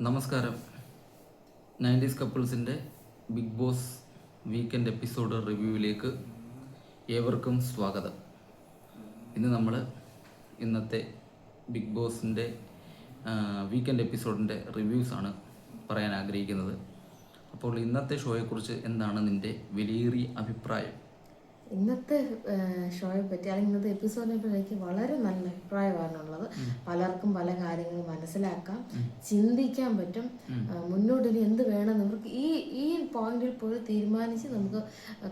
നമസ്കാരം. നയന്റീസ് കപ്പിൾസിന്റെ Bigg boss weekend episode റിവ്യൂവിലേക്ക് ഏവർക്കും സ്വാഗതം. ഇന്ന് നമ്മൾ ഇന്നത്തെ ബിഗ് ബോസിന്റെ വീക്കെൻഡ് എപ്പിസോഡിന്റെ റിവ്യൂസാണ് പറയാൻ ആഗ്രഹിക്കുന്നത്. അപ്പോൾ ഇന്നത്തെ ഷോയെക്കുറിച്ച് എന്താണ് നിന്റെ വിലയേറിയ അഭിപ്രായം? ഇന്നത്തെ ഷോയെ പറ്റി അല്ലെങ്കിൽ ഇന്നത്തെ എപ്പിസോഡിനെ പറ്റി എനിക്ക് വളരെ നല്ല അഭിപ്രായമാണുള്ളത് പലർക്കും പല കാര്യങ്ങൾ മനസ്സിലാക്കാം. ചിന്തിക്കാൻ പറ്റും. മുന്നോട്ട് ഇനി എന്ത് വേണം നമുക്ക് ഈ ഈ പോയിന്റിൽ പോയി തീരുമാനിച്ച് നമുക്ക്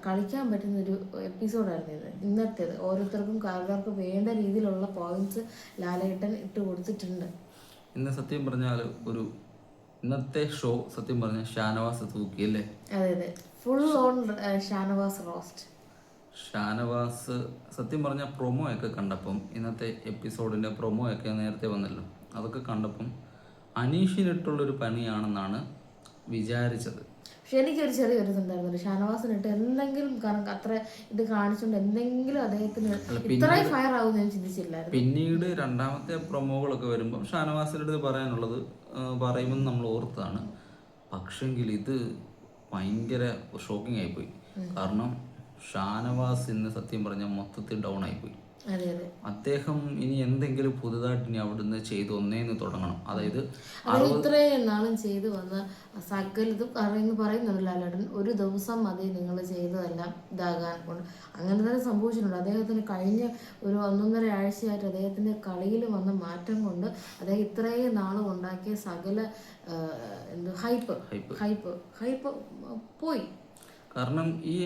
കളിക്കാൻ പറ്റുന്ന ഒരു എപ്പിസോഡായിരുന്നു ഇത്. ഇന്നത്തേത്. ഓരോരുത്തർക്കും കാരണവർക്ക് വേണ്ട രീതിയിലുള്ള പോയിന്റ്സ് ലാലേട്ടൻ ഇട്ട് കൊടുത്തിട്ടുണ്ട്. ഇന്ന് സത്യം പറഞ്ഞാൽ ഒരു ഇന്നത്തെ ഷോ സത്യം പറഞ്ഞാൽ ഷാനവാസ് തൂക്കി അല്ലേ? അതെ അതെ. Full on Shanavas roast Shanavas സത്യം പറഞ്ഞ പ്രൊമോ ഒക്കെ കണ്ടപ്പം ഇന്നത്തെ എപ്പിസോഡിന്റെ പ്രൊമോ ഒക്കെ നേരത്തെ വന്നല്ലോ. അതൊക്കെ കണ്ടപ്പം അനീഷിനിട്ടുള്ളൊരു പണിയാണെന്നാണ് വിചാരിച്ചത്. പക്ഷെ എനിക്കൊരു ചെറിയൊരു ഇതുണ്ടായിരുന്നു ഷാനവാസിനിട്ട് എന്തെങ്കിലും കാരണം അത്ര ഇത് കാണിച്ചുകൊണ്ട് എന്തെങ്കിലും അദ്ദേഹത്തിന് ഇത്രയും ഫയർ ആവും ഞാൻ ചിന്തിച്ചില്ലായിരുന്നു. പിന്നീട് രണ്ടാമത്തെ പ്രൊമോകളൊക്കെ വരുമ്പോൾ ഷാനവാസിന്റെ അടുത്ത് പറയാനുള്ളത് പറയുമെന്ന് നമ്മൾ ഓർത്തതാണ് പക്ഷെങ്കിൽ ഇത് ഭയങ്കര ഷോക്കിംഗ് ആയിപ്പോയി. കാരണം ഷാനവാസ് ഇന്ന് സത്യം പറഞ്ഞാൽ മൊത്തത്തിൽ ഡൗൺ ആയിപ്പോയി. അദ്ദേഹം ഇനി എന്തെങ്കിലും പുതുതായിട്ട് ഇനി അവിടുന്ന് ചെയ്ത് ഒന്നേന്ന് തുടങ്ങണം. അതായത് അത് ഇത്രയും നാളും ചെയ്തു വന്ന സകലതും പറയുന്നു പറയുന്നുണ്ട് ലാലേട്ടൻ ഒരു ദിവസം മതി നിങ്ങൾ ചെയ്തതെല്ലാം ഇതാകാൻ കൊണ്ട്. അങ്ങനെ തന്നെ സംഭവിച്ചിട്ടുണ്ട്. അദ്ദേഹത്തിന് കഴിഞ്ഞ ഒരു ഒന്നൊന്നര ആഴ്ചയായിട്ട് അദ്ദേഹത്തിന്റെ കളിയിൽ വന്ന മാറ്റം കൊണ്ട് അദ്ദേഹം ഇത്രയും നാളും ഉണ്ടാക്കിയ സകല എന്ത് ഹൈപ്പ് ഹൈപ്പ് ഹൈപ്പ് പോയി. കാരണം ഈ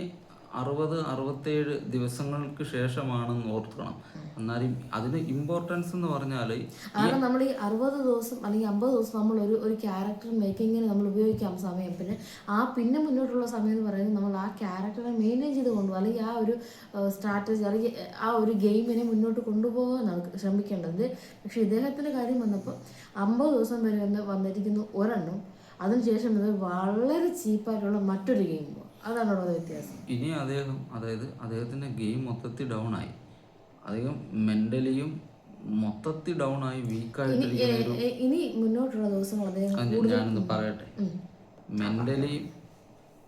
അറുപത് അറുപത്തേഴ് ദിവസങ്ങൾക്ക് ശേഷമാണെന്ന് ഓർക്കണം. എന്നാലും അതിന് ഇമ്പോർട്ടൻസ് എന്ന് പറഞ്ഞാൽ കാരണം നമ്മൾ ഈ അറുപത് ദിവസം അല്ലെങ്കിൽ അമ്പത് ദിവസം നമ്മൾ ഒരു ഒരു ക്യാരക്ടർ മേക്കിങ്ങിന് നമ്മൾ ഉപയോഗിക്കാം സമയം പിന്നെ ആ പിന്നെ മുന്നോട്ടുള്ള സമയം എന്ന് പറയുന്നത് നമ്മൾ ആ ക്യാരക്ടറെ മെയിന്റെയിൻ ചെയ്ത് കൊണ്ടുപോകും. അല്ലെങ്കിൽ ആ ഒരു സ്ട്രാറ്റജി അല്ലെങ്കിൽ ആ ഒരു ഗെയിമിനെ മുന്നോട്ട് കൊണ്ടുപോകാനാണ് ശ്രമിക്കേണ്ടത് പക്ഷെ ഇദ്ദേഹത്തിന്റെ കാര്യം വന്നപ്പോൾ അമ്പത് ദിവസം വരെ വന്നിരിക്കുന്നു ഒരെണ്ണം അതിനുശേഷം ഇത് വളരെ ചീപ്പായിട്ടുള്ള മറ്റൊരു ഗെയിം അതാണ് വ്യത്യാസം. ഇനി അദ്ദേഹം അതായത് അദ്ദേഹത്തിന്റെ ഗെയിം മൊത്തത്തിൽ ഡൗൺ ആയി. അദ്ദേഹം മെന്റലിയും മൊത്തത്തിൽ ഡൗൺ ആയി എ- ഇനി മുന്നോട്ടുള്ള ദിവസങ്ങൾ ഞാനൊന്ന് പറയട്ടെ. മെന്റലി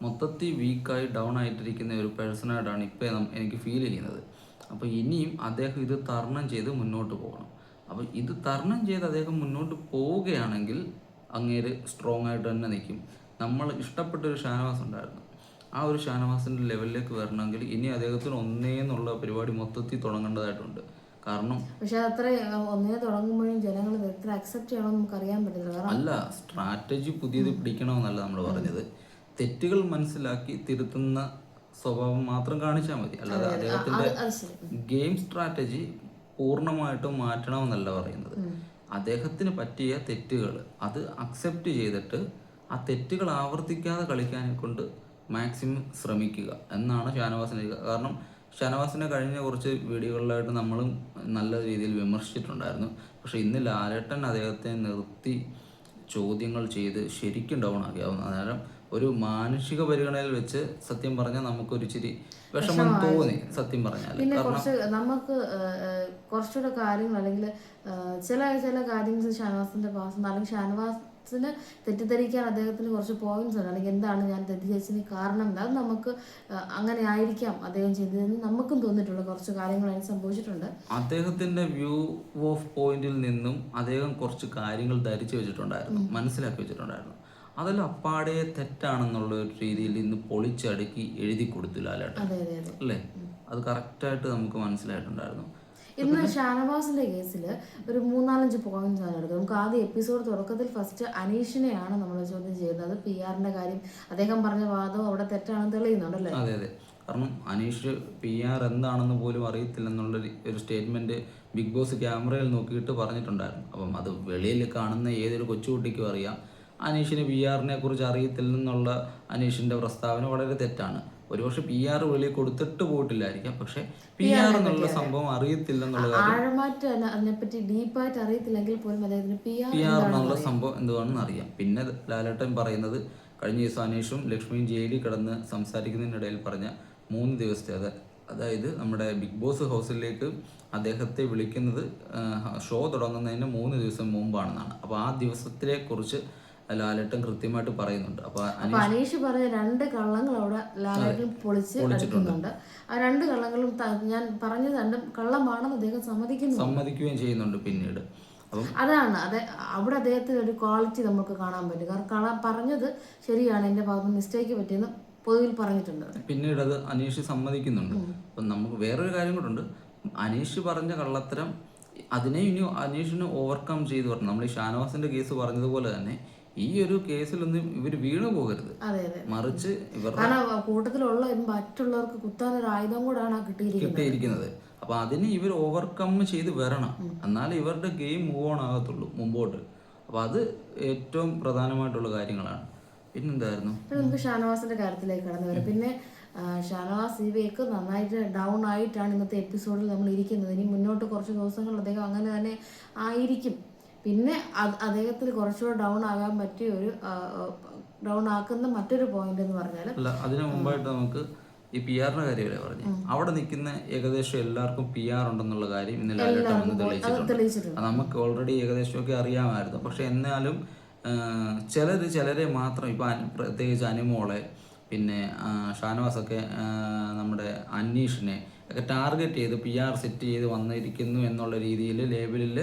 മൊത്തത്തിൽ വീക്കായി ഡൗൺ ആയിട്ടിരിക്കുന്ന ഒരു പേഴ്സണായിട്ടാണ് ഇപ്പം എനിക്ക് ഫീൽ ചെയ്യുന്നത്. അപ്പോൾ ഇനിയും അദ്ദേഹം ഇത് തരണം ചെയ്ത് മുന്നോട്ട് പോകണം. അപ്പോൾ ഇത് തരണം ചെയ്ത് അദ്ദേഹം മുന്നോട്ട് പോവുകയാണെങ്കിൽ അങ്ങേര് സ്ട്രോങ് ആയിട്ട് തന്നെ നിൽക്കും. നമ്മൾ ഇഷ്ടപ്പെട്ട ഒരു ഷാനവാസ് ഉണ്ടായിരുന്നു. ആ ഒരു ഷാനവാസിന്റെ ലെവലിലേക്ക് വരണമെങ്കിൽ ഇനി അദ്ദേഹത്തിന് ഒന്നേ ഒന്നേന്നുള്ള പരിപാടി മൊത്തത്തിൽ തുടങ്ങേണ്ടതായിട്ടുണ്ട്. കാരണം പക്ഷെ അത്ര ഒന്നേ തുടങ്ങുമ്പോഴും ജനങ്ങൾ എത്ര അക്സെപ്റ്റ് ചെയ്യണമെന്ന് നമുക്ക് അറിയാൻ പറ്റില്ല അല്ല സ്ട്രാറ്റജി പുതിയത് പിടിക്കണമെന്നല്ല നമ്മൾ പറഞ്ഞത്. തെറ്റുകൾ മനസ്സിലാക്കി തിരുത്തുന്ന സ്വഭാവം മാത്രം കാണിച്ചാൽ മതി. അല്ലാതെ അദ്ദേഹത്തിന്റെ ഗെയിം സ്ട്രാറ്റജി പൂർണമായിട്ടും മാറ്റണമെന്നല്ല പറയുന്നത്. അദ്ദേഹത്തിന് പറ്റിയ തെറ്റുകൾ അത് അക്സെപ്റ്റ് ചെയ്തിട്ട് ആ തെറ്റുകൾ ആവർത്തിക്കാതെ കളിക്കാനെ കൊണ്ട് മാക്സിമം ശ്രമിക്കുക എന്നാണ് ഷാനവാസിനെ കാരണം ഷാനവാസിനെ കഴിഞ്ഞ കുറച്ച് വീഡിയോകളിലായിട്ട് നമ്മളും നല്ല രീതിയിൽ വിമർശിച്ചിട്ടുണ്ടായിരുന്നു. പക്ഷേ ഇന്ന് ലാലേട്ടൻ അദ്ദേഹത്തെ നിർത്തി ചോദ്യങ്ങൾ ചെയ്ത് ശരിക്കും ഡൗൺ ആക്കിയാവുന്ന അന്നേരം ഒരു മാനുഷിക പരിഗണനയിൽ വെച്ച് സത്യം പറഞ്ഞാൽ നമുക്കൊരു ചിരി വിഷമം തോന്നി സത്യം പറഞ്ഞാൽ പിന്നെ കുറച്ച് നമുക്ക് കുറച്ചുകൂടെ കാര്യങ്ങൾ അല്ലെങ്കിൽ ചില ചില കാര്യങ്ങൾ ഷാനവാസിന്റെ ഭാഗത്ത് അല്ലെങ്കിൽ ഷാനവാസിന് തെറ്റിദ്ധരിക്കാൻ അദ്ദേഹത്തിന് കുറച്ച് പോയിന്റ്സ് ഉണ്ട്. അല്ലെങ്കിൽ എന്താണ് ഞാൻ തെറ്റിദ്ധരിച്ചതിന് കാരണം എന്താ അത് നമുക്ക് അങ്ങനെ ആയിരിക്കാം അദ്ദേഹം ചെയ്തതെന്ന് നമുക്കും തോന്നിയിട്ടുള്ള കുറച്ച് കാര്യങ്ങൾ അതിന് സംഭവിച്ചിട്ടുണ്ട്. അദ്ദേഹത്തിന്റെ വ്യൂ ഓഫ് പോയിന്റിൽ നിന്നും അദ്ദേഹം കുറച്ച് കാര്യങ്ങൾ ധരിച്ചു വെച്ചിട്ടുണ്ടായിരുന്നു. മനസ്സിലാക്കി വെച്ചിട്ടുണ്ടായിരുന്നു. അതെല്ലാം അപ്പാടെ തെറ്റാണെന്നുള്ള ഒരു രീതിയിൽ ഇന്ന് പൊളിച്ചടുക്കി എഴുതി കൊടുത്തു ലാലേട്ടൻ. അതെ അതെ അതെ. അല്ലേ? അത് കറക്റ്റായിട്ട് നമുക്ക് മനസ്സിലായിട്ടുണ്ടായിരുന്നു. ഇന്ന് ഷാനവാസിന്റെ കേസിൽ ഒരു മൂന്നാലഞ്ച് പോയിന്റ്സ് ആണ് എടുക്കുന്നത് നമുക്ക് ആദ്യ എപ്പിസോഡ് തുടക്കത്തിൽ ഫസ്റ്റ് അനീഷിനെയാണ് നമ്മൾ ചോദ്യം ചെയ്യുന്നത്. പി ആറിന്റെ കാര്യം. അദ്ദേഹം പറഞ്ഞ വാദം അവിടെ തെറ്റാണെന്ന് തെളിയുന്നുണ്ടല്ലേ? അതെ അതെ. കാരണം അനീഷ് പി ആർ എന്താണെന്ന് പോലും അറിയത്തില്ലെന്നുള്ള ഒരു- സ്റ്റേറ്റ്മെന്റ് ബിഗ് ബോസ് ക്യാമറയിൽ നോക്കിയിട്ട് പറഞ്ഞിട്ടുണ്ടായിരുന്നു. അപ്പം അത് വെളിയിൽ കാണുന്ന ഏതൊരു കൊച്ചുകുട്ടിക്കും അറിയാം. അനീഷിന് പി ആറിനെ കുറിച്ച് അറിയത്തില്ലെന്നുള്ള അനീഷിന്റെ പ്രസ്താവന വളരെ തെറ്റാണ്. ഒരുപക്ഷെ പി ആർ വെളിയിൽ കൊടുത്തിട്ട് പോയിട്ടില്ലായിരിക്കാം. പക്ഷെ പി ആർ എന്നുള്ള സംഭവം അറിയത്തില്ലെന്നുള്ള ആഴമായിട്ട് അതിനെപ്പറ്റി ഡീപ്പായിട്ട് അറിയത്തില്ലെങ്കിൽ പോലും അദ്ദേഹത്തിന് പി ആർ പി ആർ എന്നുള്ള സംഭവം എന്തുവാണെന്ന് അറിയാം. പിന്നെ ലാലേട്ടൻ പറയുന്നത് കഴിഞ്ഞ ദിവസം അനീഷും ലക്ഷ്മിയും ജയിലിൽ കിടന്ന് സംസാരിക്കുന്നതിനിടയിൽ പറഞ്ഞ മൂന്ന് ദിവസത്തെ അത് അതായത് നമ്മുടെ ബിഗ് ബോസ് ഹൗസിലേക്ക് അദ്ദേഹത്തെ വിളിക്കുന്നത് ഷോ തുടങ്ങുന്നതിന് മൂന്ന് ദിവസം മുമ്പാണെന്നാണ്. അപ്പോൾ ആ ദിവസത്തിലെ കുറിച്ച് ലാലേട്ടൻ കൃത്യമായിട്ട് പറയുന്നുണ്ട്. അപ്പൊ അനീഷ് പറഞ്ഞ രണ്ട് കള്ളങ്ങൾ അവിടെ ലാലേട്ടൻ പൊളിച്ച് പൊളിച്ചിട്ടുണ്ട്. ആ രണ്ട് കള്ളങ്ങളും ഞാൻ പറഞ്ഞത് രണ്ടും കള്ളമാണെന്ന് അദ്ദേഹം സമ്മതിക്കുന്നു. സമ്മതിക്കുകയും ചെയ്യുന്നുണ്ട് പിന്നീട്. അതാണ് അതെ അവിടെ അദ്ദേഹത്തിന് ഒരു ക്വാളിറ്റി നമുക്ക് കാണാൻ പറ്റും. കാരണം കള പറഞ്ഞത് ശരിയാണ് എന്റെ ഭാഗത്ത് മിസ്റ്റേക്ക് പറ്റിയെന്ന് പൊതുവിൽ പറഞ്ഞിട്ടുണ്ട്. പിന്നീട് അത് അനീഷ് സമ്മതിക്കുന്നുണ്ട്. അപ്പം നമുക്ക് വേറൊരു കാര്യം കൂടെ ഉണ്ട്. അനീഷ് പറഞ്ഞ കള്ളത്തരം അതിനെ ഇനി അനീഷിന് ഓവർകം ചെയ്ത് പറഞ്ഞു. നമ്മൾ ഈ ഷാനവാസിന്റെ കേസ് പറഞ്ഞതുപോലെ തന്നെ ഈ ഒരു കേസിലൊന്നും ഇവർ വീണു പോകരുത്. മറിച്ച് ഇവരുടെ കൂട്ടത്തിലുള്ള മറ്റുള്ളവർക്ക് കുത്താനൊരു ആയുധം കൂടാണ് കിട്ടിയിരിക്കുന്നത്. അപ്പൊ അതിന് ഇവർ ഓവർകം ചെയ്ത് വരണം. എന്നാലേ ഇവരുടെ ഗെയിം മൂവ് ഓൺ ആകത്തുള്ളൂ മുമ്പോട്ട്. അപ്പൊ അത് ഏറ്റവും പ്രധാനമായിട്ടുള്ള കാര്യങ്ങളാണ്. പിന്നെന്തായിരുന്നു? പിന്നെ നമുക്ക് ഷാനവാസിന്റെ കാര്യത്തിലേക്ക് കടന്നു വരാം പിന്നെ ഷാനവാസ് ഷാനവാസ് ഇവയൊക്കെ നന്നായിട്ട് ഡൗൺ ആയിട്ടാണ് ഇന്നത്തെ എപ്പിസോഡിൽ നമ്മൾ ഇരിക്കുന്നത്. ഇനി മുന്നോട്ട് കുറച്ച് ദിവസങ്ങൾ അദ്ദേഹം അങ്ങനെ തന്നെ ആയിരിക്കും. പിന്നെ അദ്ദേഹത്തിൽ അദ്ദേഹത്തിന് കുറച്ചുകൂടെ ഡൗൺ ആകാൻ പറ്റിയ ഒരു ഡൗൺ ആക്കുന്ന മറ്റൊരു പോയിന്റ് എന്ന് പറഞ്ഞാൽ അല്ല അതിനു മുമ്പായിട്ട് നമുക്ക് ഈ പി ആറിന്റെ കാര്യമല്ലേ പറഞ്ഞു? അവിടെ നിൽക്കുന്ന ഏകദേശം എല്ലാവർക്കും പി ആർ ഉണ്ടെന്നുള്ള കാര്യം ഇന്നലെ വന്ന് തെളിയിച്ചിട്ടുണ്ട്. നമുക്ക് ഓൾറെഡി ഏകദേശമൊക്കെ അറിയാമായിരുന്നു. പക്ഷെ എന്നാലും ചിലർ ചിലരെ മാത്രം ഇപ്പം പ്രത്യേകിച്ച് അനുമോളെ പിന്നെ ഷാനവാസൊക്കെ നമ്മുടെ അന്വേഷിനെ ഒക്കെ ടാർഗറ്റ് ചെയ്ത് പി ആർ സെറ്റ് ചെയ്ത് വന്നിരിക്കുന്നു എന്നുള്ള രീതിയിൽ ലേബലിൽ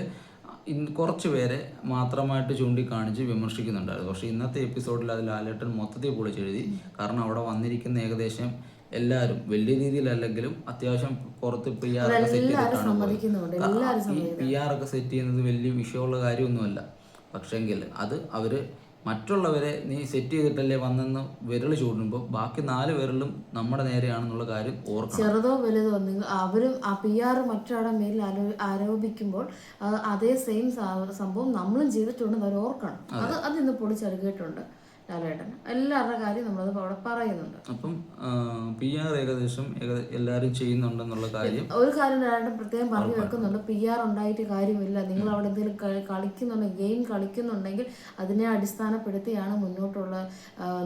കുറച്ച് പേരെ മാത്രമായിട്ട് ചൂണ്ടിക്കാണിച്ച് വിമർശിക്കുന്നുണ്ടായിരുന്നു. പക്ഷേ ഇന്നത്തെ എപ്പിസോഡിൽ അത് ലാലേട്ടൻ മൊത്തത്തിൽ പൊളിച്ചെഴുതി. കാരണം അവിടെ വന്നിരിക്കുന്ന ഏകദേശം എല്ലാവരും വലിയ രീതിയിലല്ലെങ്കിലും അത്യാവശ്യം പുറത്ത് പി ആർ ഒക്കെ സെറ്റ് ചെയ്തിട്ടാണ് പി ആർ ഒക്കെ സെറ്റ് ചെയ്യുന്നത് വലിയ വിഷയമുള്ള കാര്യമൊന്നുമല്ല. പക്ഷേങ്കിൽ അത് അവർ മറ്റുള്ളവരെ നീ സെറ്റ് ചെയ്തിട്ടല്ലേ വന്നെന്ന് വിരൽ ചൂടുമ്പോൾ ബാക്കി നാല് വിരലും നമ്മുടെ നേരെയാണെന്നുള്ള കാര്യം ഓർക്കണം. ചെറുതോ വലുതോ നിങ്ങൾ അവരും ആ പി ആർ മറ്റൊരാളുടെ മേലിൽ ആരോപിക്കുമ്പോൾ അതേ സെയിം സംഭവം നമ്മളും ചെയ്തിട്ടുണ്ടെന്ന് അവർ ഓർക്കണം അത് അതിന്ന് ഇന്ന് പൊളിച്ചടുക്കിയിട്ടുണ്ട് ലാലേട്ടൻ. എല്ലാവരുടെ കാര്യം നമ്മളത് അവിടെ പറയുന്നുണ്ട്. അപ്പം പി ആർ ഏകദേശം ഏക- എല്ലാവരും ചെയ്യുന്നുണ്ടെന്നുള്ള കാര്യം ഒരു കാര്യം ലാലേട്ടൻ പ്രത്യേകം പറഞ്ഞു വെക്കുന്നുണ്ട്. പി ആർ ഉണ്ടായിട്ട് കാര്യമില്ല. നിങ്ങൾ അവിടെ എന്തെങ്കിലും കളി- കളിക്കുന്നുണ്ടെങ്കിൽ ഗെയിം കളിക്കുന്നുണ്ടെങ്കിൽ അതിനെ അടിസ്ഥാനപ്പെടുത്തിയാണ് മുന്നോട്ടുള്ള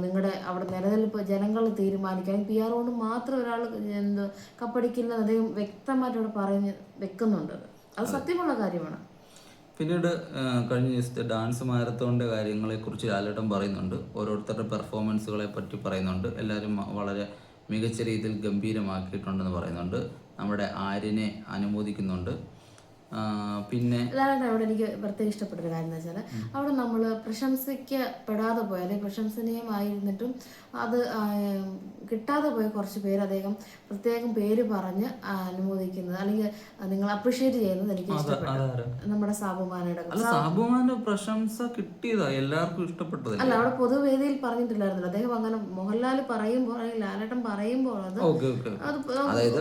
നിങ്ങളുടെ അവിടെ നിലനിൽപ്പ് ജനങ്ങൾ തീരുമാനിക്കാൻ പി ആർ കൊണ്ട് മാത്രം ഒരാൾ എന്ത് കപ്പടിക്കില്ല അദ്ദേഹം വ്യക്തമായിട്ട് അവിടെ പറഞ്ഞ് വെക്കുന്നുണ്ട്. അത്. സത്യമുള്ള കാര്യമാണ്. പിന്നീട് കഴിഞ്ഞ ദിവസത്തെ ഡാൻസ് മാരത്തോണിന്റെ കാര്യങ്ങളെക്കുറിച്ച് ലാലേട്ടൻ പറയുന്നുണ്ട്. ഓരോരുത്തരുടെ പെർഫോമൻസുകളെ പറ്റി പറയുന്നുണ്ട്. എല്ലാവരും വളരെ മികച്ച രീതിയിൽ ഗംഭീരമാക്കിയിട്ടുണ്ടെന്ന് പറയുന്നുണ്ട്. നമ്മുടെ ആര്യനെ അനുമോദിക്കുന്നുണ്ട്. പിന്നെ അതാണ് അവിടെ എനിക്ക് പ്രത്യേകം ഇഷ്ടപ്പെട്ട ഒരു കാര്യം എന്ന് വെച്ചാൽ അവിടെ നമ്മൾ പ്രശംസിക്കപ്പെടാതെ പോയ അല്ലെങ്കിൽ പ്രശംസനീയമായിരുന്നിട്ടും അത് കിട്ടാതെ പോയ കുറച്ച് പേര് അദ്ദേഹം പ്രത്യേകം പേര് പറഞ്ഞ് അനുമോദിക്കുന്നത് അല്ലെങ്കിൽ നിങ്ങൾ അപ്രീഷിയേറ്റ് ചെയ്യുന്നത് എനിക്ക് ഇഷ്ടപ്പെട്ടു. നമ്മുടെ സാബുമാനയുടെ അല്ല സാബുമാന്റെ പ്രശംസ കിട്ടിയതാ എല്ലാവർക്കും ഇഷ്ടപ്പെട്ടതല്ലേ? അല്ല അവിടെ പൊതുവേദിയിൽ പറഞ്ഞിട്ടില്ലായിരുന്നല്ലോ. അദ്ദേഹം അങ്ങനെ മോഹൻലാൽ പറയുമ്പോൾ അല്ലെങ്കിൽ ലാലേട്ടൻ പറയുമ്പോൾ അത്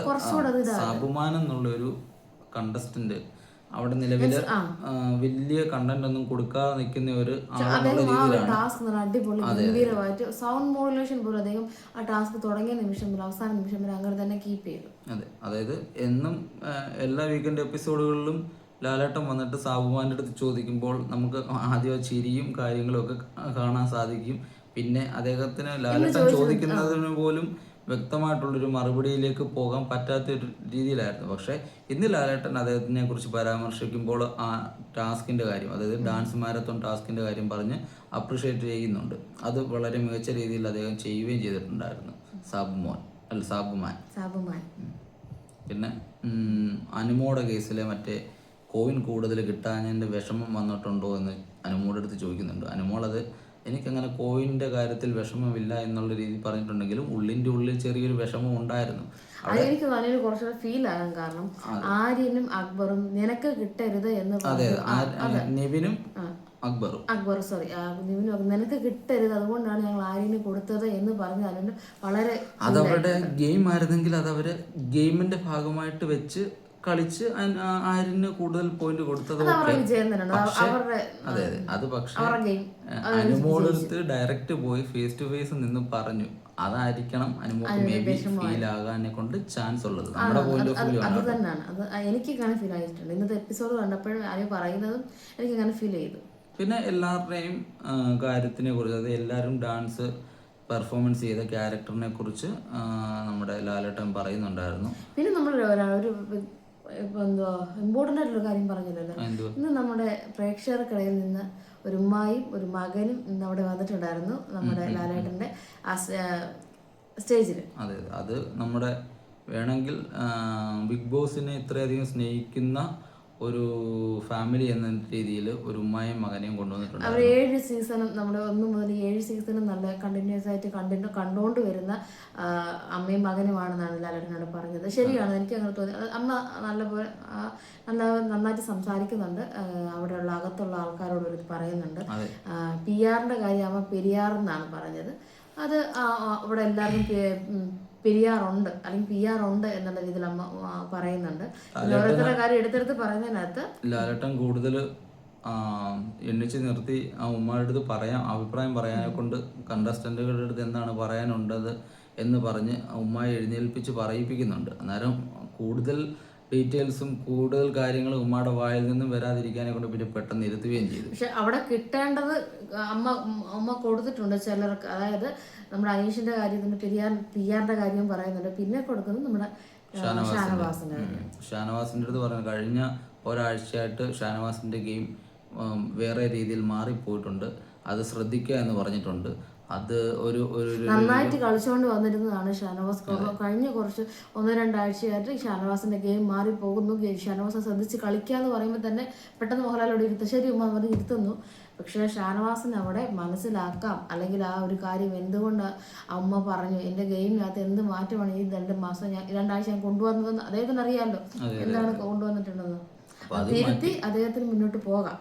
കുറച്ചുകൂടെ അത് സാബുമാൻ എന്നുള്ള ഒരു കണ്ടസ്റ്റന്റ് അവിടെ. ആ, വലിയ കണ്ടന്റ് ഒന്നും കൊടുക്കാതെ നിൽക്കുന്ന ഒരു അടിപൊളി സൗണ്ട് മോഡുലേഷൻ പോലും അദ്ദേഹം ആ ടാസ്ക് തുടങ്ങിയ നിമിഷം മുതൽ അവസാന നിമിഷം വരെ അങ്ങനെ തന്നെ കീപ്പ് ചെയ്തു. അതെ അതായത് എന്നും എല്ലാ വീക്കെൻഡ് എപ്പിസോഡുകളിലും ലാലേട്ടം വന്നിട്ട് സാബുമാന്റെ അടുത്ത് ചോദിക്കുമ്പോൾ നമുക്ക് ആദ്യം ചിരിയും കാര്യങ്ങളും ഒക്കെ കാണാൻ സാധിക്കും. പിന്നെ അദ്ദേഹത്തിന് ലാലേട്ടം ചോദിക്കുന്നതിന് പോലും വ്യക്തമായിട്ടുള്ളൊരു മറുപടിയിലേക്ക് പോകാൻ പറ്റാത്ത ഒരു രീതിയിലായിരുന്നു. പക്ഷേ ഇന്ന് ലാലേട്ടൻ അദ്ദേഹത്തിനെ കുറിച്ച് പരാമർശിക്കുമ്പോൾ ആ ടാസ്കിന്റെ കാര്യം അതായത് ഡാൻസ് മാരത്തോൺ ടാസ്കിന്റെ കാര്യം പറഞ്ഞ് അപ്രിഷ്യേറ്റ് ചെയ്യുന്നുണ്ട്. അത് വളരെ മികച്ച രീതിയിൽ അദ്ദേഹം ചെയ്യുകയും ചെയ്തിട്ടുണ്ടായിരുന്നു. സാബുമോൻ അല്ല സാബുമാൻ. സാബുമാൻ. പിന്നെ അനുമോടെ കേസിലെ മറ്റേ കോവിൻ കൂടുതൽ കിട്ടാഞ്ഞതിന്റെ വിഷമം വന്നിട്ടുണ്ടോ എന്ന് അനുമോടെ അടുത്ത് ചോദിക്കുന്നുണ്ട്. അനുമോൾ അത് എനിക്കങ്ങനെ കോവിന്റെ കാര്യത്തിൽ വിഷമമില്ല എന്നുള്ള രീതി പറഞ്ഞിട്ടുണ്ടെങ്കിലും ഉള്ളിന്റെ ഉള്ളിൽ ചെറിയൊരു വിഷമം ഉണ്ടായിരുന്നു. അത് എനിക്ക് നല്ലൊരു കുറച്ചുകൂടെ ഫീൽ ആകാൻ കാരണം ആര്യനും അക്ബറും നിനക്ക് കിട്ടരുത് എന്ന് അതെ നെവിനും അക്ബറും. അക്ബർ സോറി നിവിനും നിനക്ക് കിട്ടരുത്. അതുകൊണ്ടാണ് ഞങ്ങൾ ആര്യന് കൊടുത്തത് എന്ന് പറഞ്ഞ് അതിന് വളരെ അതവരുടെ ഗെയിം ആയിരുന്നെങ്കിൽ അതവര് ഗെയിമിന്റെ ഭാഗമായിട്ട് വെച്ച് കളിച്ച് ആരിന് ആര്യന് കൂടുതൽ പോയിന്റ് കൊടുത്തത് അത് അത് അതെ അതെ. അത് പക്ഷേ അനുമോടടുത്ത് ഡയറക്റ്റ് പോയി ഫേസ് ടു ഫേസ് നിന്ന് പറഞ്ഞു. അതായിരിക്കണം അനുമോക്ക് മേ ബി ഫീൽ ആകാനെ കൊണ്ട് ചാൻസ് ഉള്ളത്. നമ്മുടെ പോയിന്റ് ഓഫ് വ്യൂ അത് തന്നെയാണ്. അത് എനിക്ക് അങ്ങനെ ഫീൽ ആയിട്ടുണ്ട്. ഇന്നത്തെ എപ്പിസോഡ് കണ്ടപ്പോഴും ആരും പറയുന്നതും എനിക്ക് അങ്ങനെ ഫീൽ ചെയ്തു. പിന്നെ എല്ലാവരുടെയും കാര്യത്തിനെ കുറിച്ച് അതായത് എല്ലാവരും ഡാൻസ് പെർഫോമൻസ് ചെയ്ത ക്യാരക്ടറിനെ കുറിച്ച് നമ്മുടെ ലാലേട്ടൻ പറയുന്നുണ്ടായിരുന്നു. പിന്നെ നമ്മൾ ഒരു ഇപ്പൊ എന്തുവാ ഇമ്പോർട്ടന്റ് ആയിട്ടുള്ള കാര്യം പറഞ്ഞില്ലല്ലോ. ഇന്ന് നമ്മുടെ പ്രേക്ഷകർക്കിടയിൽ നിന്ന് ഒരു ഉമ്മായും ഒരു മകനും ഇന്ന് അവിടെ വന്നിട്ടുണ്ടായിരുന്നു നമ്മുടെ ലാലേട്ടന്റെ സ്റ്റേജിൽ അതെ അത് നമ്മുടെ വേണമെങ്കിൽ ബിഗ് ബോസിനെ ഇത്രയധികം സ്നേഹിക്കുന്ന ഒരു ഫാമിലി എന്ന രീതിയിൽ ഒരു ഉമ്മയും മകനെയും കൊണ്ടുവന്നിട്ടുണ്ട് അവർ ഏഴ് സീസണും നമ്മുടെ ഒന്ന് മുതൽ ഏഴ് സീസണും നല്ല കണ്ടിന്യൂസ് ആയിട്ട് കണ്ടിന്യൂ കണ്ടുകൊണ്ട് വരുന്ന അമ്മയും മകനുമാണെന്നാണ് ലാലേട്ടനോട് പറഞ്ഞത്. ശരിയാണ് എനിക്ക് അങ്ങനെ തോന്നി. അമ്മ നല്ലപോലെ നല്ല നന്നായിട്ട് സംസാരിക്കുന്നുണ്ട്. അവിടെയുള്ള അകത്തുള്ള ആൾക്കാരോട് ഒരു പറയുന്നുണ്ട്. പി ആറിന്റെ കാര്യം അമ്മ പെരിയാർ എന്നാണ് പറഞ്ഞത്. അത് അവിടെ എല്ലാവരും ഇവിടെ എല്ലാവർക്കും ഉം, പെരിയാറുണ്ട്. അല്ലെങ്കിൽ പി ആർ ഉണ്ട് എന്നുള്ള രീതിയിൽ അമ്മ പറയുന്നുണ്ട്. ഓരോരുത്തരുടെ കാര്യം എടുത്തെടുത്ത് പറയുന്നതിനകത്ത് ലാലട്ടൻ കൂടുതൽ എണ്ണിച്ച് നിർത്തി ആ ഉമ്മയുടെ അടുത്ത് പറയാം അഭിപ്രായം പറയാനെ കൊണ്ട് കണ്ടസ്റ്റന്റുകളുടെ അടുത്ത് എന്താണ് പറയാനുണ്ടത് എന്ന് പറഞ്ഞ് ഉമ്മയെ എഴുന്നേൽപ്പിച്ച് പറയിപ്പിക്കുന്നുണ്ട്. അന്നേരം കൂടുതൽ ഡീറ്റെയിൽസും കൂടുതൽ കാര്യങ്ങളും ഉമ്മയുടെ വായിൽ നിന്നും വരാതിരിക്കാനെ കൊണ്ട് പിന്നെ പെട്ടെന്ന് ഇരുത്തുകയും ചെയ്തു. പക്ഷെ അവിടെ കിട്ടേണ്ടത് അമ്മ അമ്മ കൊടുത്തിട്ടുണ്ട് ചിലർക്ക്. അതായത് നമ്മുടെ അനീഷിന്റെ കാര്യത്തിന് പെരിയാർ പിയാറിന്റെ കാര്യം പറയുന്നുണ്ട്. പിന്നെ കൊടുക്കുന്നത് നമ്മുടെ ഷാനവാസിന്റെ. ഷാനവാസിന്റെ അടുത്ത് പറഞ്ഞു കഴിഞ്ഞ ഒരാഴ്ചയായിട്ട് ഷാനവാസിന്റെ ഗെയിം വേറെ രീതിയിൽ മാറിപ്പോയിട്ടുണ്ട്. അത് ശ്രദ്ധിക്കുക എന്ന് പറഞ്ഞിട്ടുണ്ട്. അത് ഒരു ഒരു നന്നായിട്ട് കളിച്ചുകൊണ്ട് വന്നിരുന്നതാണ് ഷാനവാസ്. കഴിഞ്ഞ കുറച്ച് ഒന്നോ രണ്ടാഴ്ചയായിട്ട് ഷാനവാസിന്റെ ഗെയിം മാറി പോകുന്നു ഷാനവാസ് ശ്രദ്ധിച്ച് കളിക്കാന്ന് പറയുമ്പോൾ തന്നെ പെട്ടെന്ന് മോഹൻലാലോട് ഇരുത്തും. ശരി ഉമ്മ പറഞ്ഞ് ഇരുത്തുന്നു. പക്ഷേ ഷാനവാസിന് അവിടെ മനസ്സിലാക്കാം. അല്ലെങ്കിൽ ആ ഒരു കാര്യം എന്തുകൊണ്ട് അമ്മ പറഞ്ഞു? എന്റെ ഗെയിമിനകത്ത് എന്ത് മാറ്റമാണ് ഈ രണ്ട് മാസം ഞാൻ രണ്ടാഴ്ച ഞാൻ കൊണ്ടുവന്നതെന്ന് അദ്ദേഹത്തിന് അറിയാമല്ലോ എന്താണ് കൊണ്ടുവന്നിട്ടുണ്ടെന്ന് തിരുത്തി അദ്ദേഹത്തിന് മുന്നോട്ട് പോകാം.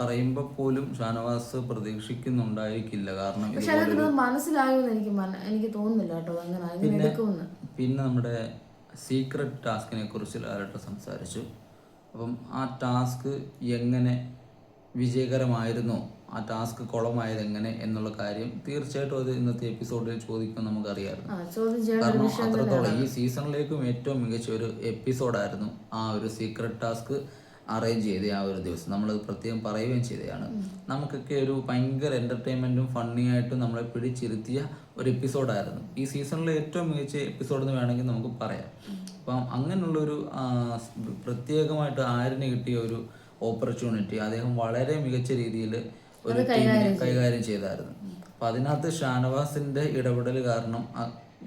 പറയുമ്പോ പോലും ഷാനവാസ് പ്രതീക്ഷിക്കുന്നുണ്ടായിരിക്കില്ല. കാരണം മനസ്സിലാകുമെന്ന് എനിക്ക് എനിക്ക് തോന്നുന്നില്ല കേട്ടോ. അങ്ങനെ പിന്നെ നമ്മുടെ സീക്രട്ട് ടാസ്കിനെ കുറിച്ച് ലാലട്ട സംസാരിച്ചു. അപ്പം ആ ടാസ്ക് എങ്ങനെ വിജയകരമായിരുന്നു? ആ ടാസ്ക് കുളമായത് എങ്ങനെ എന്നുള്ള കാര്യം തീർച്ചയായിട്ടും അത് ഇന്നത്തെ എപ്പിസോഡിൽ ചോദിക്കുമെന്ന് നമുക്കറിയാമായിരുന്നു. കാരണം അത്രത്തോളം ഈ സീസണിലേക്കും ഏറ്റവും മികച്ച ഒരു എപ്പിസോഡായിരുന്നു ആ ഒരു സീക്രട്ട് ടാസ്ക് അറേഞ്ച് ചെയ്ത ആ ഒരു ദിവസം. നമ്മളത് പ്രത്യേകം പറയുകയും ചെയ്തതാണ്. നമുക്കൊക്കെ ഒരു ഭയങ്കര എന്റർടൈൻമെന്റും ഫണ്ണി ആയിട്ടും നമ്മളെ പിടിച്ചിരുത്തിയ ഒരു എപ്പിസോഡായിരുന്നു ഈ സീസണിലെ ഏറ്റവും മികച്ച എപ്പിസോഡ് എന്ന് വേണമെങ്കിൽ നമുക്ക് പറയാം. അപ്പം അങ്ങനെയുള്ളൊരു ഒരു പ്രത്യേകമായിട്ട് ആരിന് കിട്ടിയ ഒരു ഓപ്പർച്യൂണിറ്റി അദ്ദേഹം വളരെ മികച്ച രീതിയിൽ ഒരു ടീമിനെ കൈകാര്യം ചെയ്തായിരുന്നു. അപ്പം അതിനകത്ത് ഷാനവാസിന്റെ ഇടപെടൽ കാരണം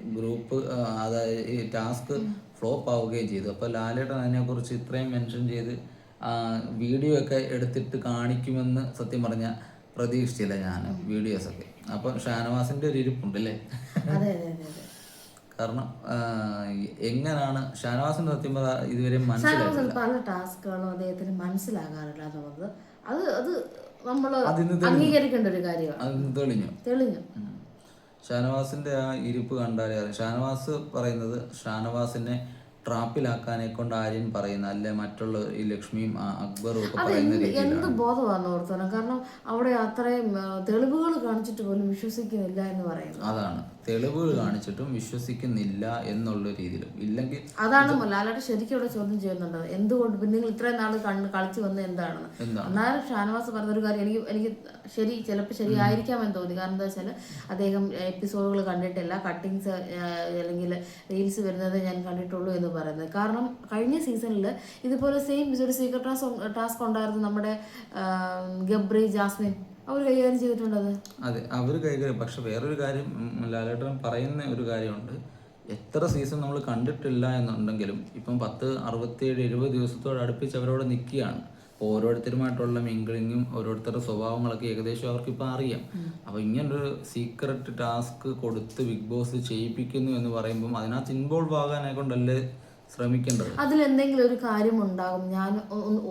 ഗ്രൂപ്പ് അതായത് ഈ ടാസ്ക് ഫ്ലോപ്പ് ആവുകയും ചെയ്തു. അപ്പൊ ലാലേട്ടൻ അതിനെ കുറിച്ച് ഇത്രയും മെൻഷൻ ചെയ്ത് വീഡിയോ ഒക്കെ എടുത്തിട്ട് കാണിക്കുമെന്ന് സത്യം പറഞ്ഞ പ്രതീക്ഷിച്ചില്ല ഞാൻ വീഡിയോസ് ഒക്കെ. അപ്പൊ ഷാനവാസിന്റെ ഒരു ഇരിപ്പുണ്ട് അല്ലേ? കാരണം എങ്ങനെയാണ് എങ്ങനാണ് ഷാനവാസിന്റെ സത്യം ഇതുവരെ മനസ്സിലായി ഷാനവാസിന് പല ടാസ്കുകളും അദ്ദേഹത്തിന് മനസ്സിലാകാറില്ല എന്നുള്ളത്? അത് അത് നമ്മൾ അംഗീകരിക്കേണ്ട ഒരു കാര്യമാണ് തെളിഞ്ഞു. തെളിഞ്ഞു. ഷാനവാസിന്റെ ആ ഇരിപ്പ് കണ്ടാലേ ഷാനവാസ് പറയുന്നത് ഷാനവാസിനെ ട്രാപ്പിലാക്കാനെ കൊണ്ട് ആര്യൻ പറയുന്ന അല്ലെ മറ്റുള്ള ഈ ലക്ഷ്മിയും അക്ബറും ഒക്കെ പറയുന്ന എന്ത് ബോധമാണ് ബോധമാണെന്ന് ഓർത്തോ? കാരണം അവിടെ അത്രയും തെളിവുകൾ കാണിച്ചിട്ട് പോലും വിശ്വസിക്കുന്നില്ല എന്ന് പറയുന്നു. അതാണ്. തെളിവുകൾ കാണിച്ചിട്ടും വിശ്വസിക്കുന്നില്ല എന്നുള്ള രീതിയിലും. ഇല്ലെങ്കിൽ അതാണ് ലാലാട്ട് ശരിക്കും ഇവിടെ ചോദ്യം ചെയ്യുന്നുണ്ട്. എന്തുകൊണ്ട് പിന്നെ നിങ്ങൾ ഇത്രയും നാൾ കണ്ണ് കളിച്ചു വന്ന് എന്താണെന്ന്? എന്താണ്? എന്നാലും ഷാനവാസ് പറഞ്ഞൊരു കാര്യം എനിക്ക് എനിക്ക് ശരി ചിലപ്പോൾ ശരിയായിരിക്കാമെന്ന് തോന്നി. കാരണം എന്താ വെച്ചാൽ അദ്ദേഹം എപ്പിസോഡുകൾ കണ്ടിട്ടില്ല. കട്ടിങ്സ് അല്ലെങ്കിൽ റീൽസ് വരുന്നത് ഞാൻ കണ്ടിട്ടുള്ളൂ എന്ന് പറയുന്നത്. കാരണം കഴിഞ്ഞ സീസണിൽ ഇതുപോലെ സെയിം ഒരു സീക്രട്ട് ടാസ്ക് ടാസ്ക് ഉണ്ടായിരുന്നു നമ്മുടെ ഗബ്രി ജാസ്മിൻ. അവർ കൈകാര്യം ചെയ്തിട്ടുണ്ടത് അതെ? അവർ കൈകാര്യം. പക്ഷെ വേറൊരു കാര്യം ലാലേട്ടൻ പറയുന്ന ഒരു കാര്യമുണ്ട്. എത്ര സീസൺ നമ്മൾ കണ്ടിട്ടില്ല എന്നുണ്ടെങ്കിലും ഇപ്പം പത്ത് അറുപത്തിയേഴ് എഴുപത് ദിവസത്തോട് അടുപ്പിച്ച് അവരോട് നിൽക്കുകയാണ്. ഓരോരുത്തരുമായിട്ടുള്ള മിങ്കിളിങ്ങും ഓരോരുത്തരുടെ സ്വഭാവങ്ങളൊക്കെ ഏകദേശം അവർക്ക് ഇപ്പം അറിയാം. അപ്പോൾ ഇങ്ങനൊരു സീക്രട്ട് ടാസ്ക് കൊടുത്ത് ബിഗ് ബോസ് ചെയ്യിപ്പിക്കുന്നു എന്ന് പറയുമ്പം അതിനകത്ത് ഇൻവോൾവ് ആകാനെ കൊണ്ടല്ലേ ശ്രമിക്കേണ്ടത്. അതിൽ എന്തെങ്കിലും ഒരു കാര്യം ഉണ്ടാകും. ഞാൻ